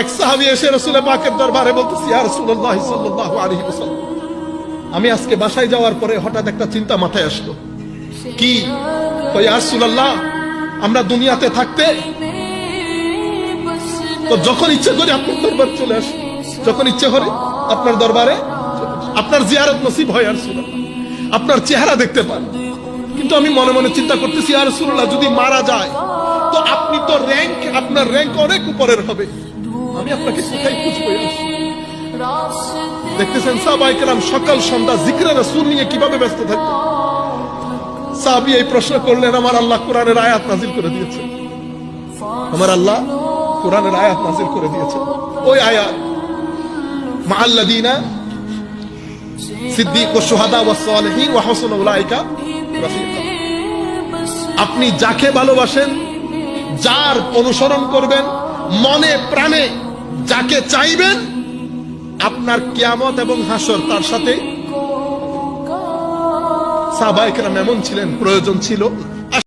এক সাহাবি এসে রসুলের পাকের দরবারে বলতেছি রাসূলুল্লাহ সাল্লাল্লাহু আলাইহি ওয়াসাল্লাম, আমি আজকে বাসায় যাওয়ার পরে হঠাৎ একটা চিন্তা মাথায় আসলো। কি? তো রাসূলুল্লাহ, আমরা দুনিয়াতে থাকতে তো যখন ইচ্ছে করে আপনার দরবার চলে আসি, যখন ইচ্ছে করে আপনার দরবারে আপনার জিয়ারত নসিব হয় আর আপনার চেহারা দেখতে পান। কিন্তু আমি মনে মনে চিন্তা করতেছি আর সুরল্লাহ যদি মারা যায়, তো আপনি তো র্যাঙ্ক আপনার র্যাঙ্ক অনেক উপরের হবে। আমি আপনাকে কোথায় খুঁজবো? দেখতেছেন সাহাবাইকেরাম সকাল সন্ধ্যা জিক্রে রাসূল নিয়ে কীভাবে ব্যস্ত সাহাবি এই প্রশ্ন করলেন আমার আল্লাহ কোরআনের আয়াত নাজিল করে দিয়েছে আমার আল্লাহ কোরআনের আয়াত নাজিল করে দিয়েছে ওই আয়াত মাআল্লাদিনা সিদ্দিক ও সুহাদা ওয়া সালিহিন ওয়া হাসান উলাইকা আপনি যাকে ভালোবাসেন যার অনুসরণ করবেন মনে প্রাণে যাকে চাইবেন আপনার কিয়ামত এবং হাসর তার সাথে। সাবাইকরাম এমন ছিলেন প্রয়োজন ছিল।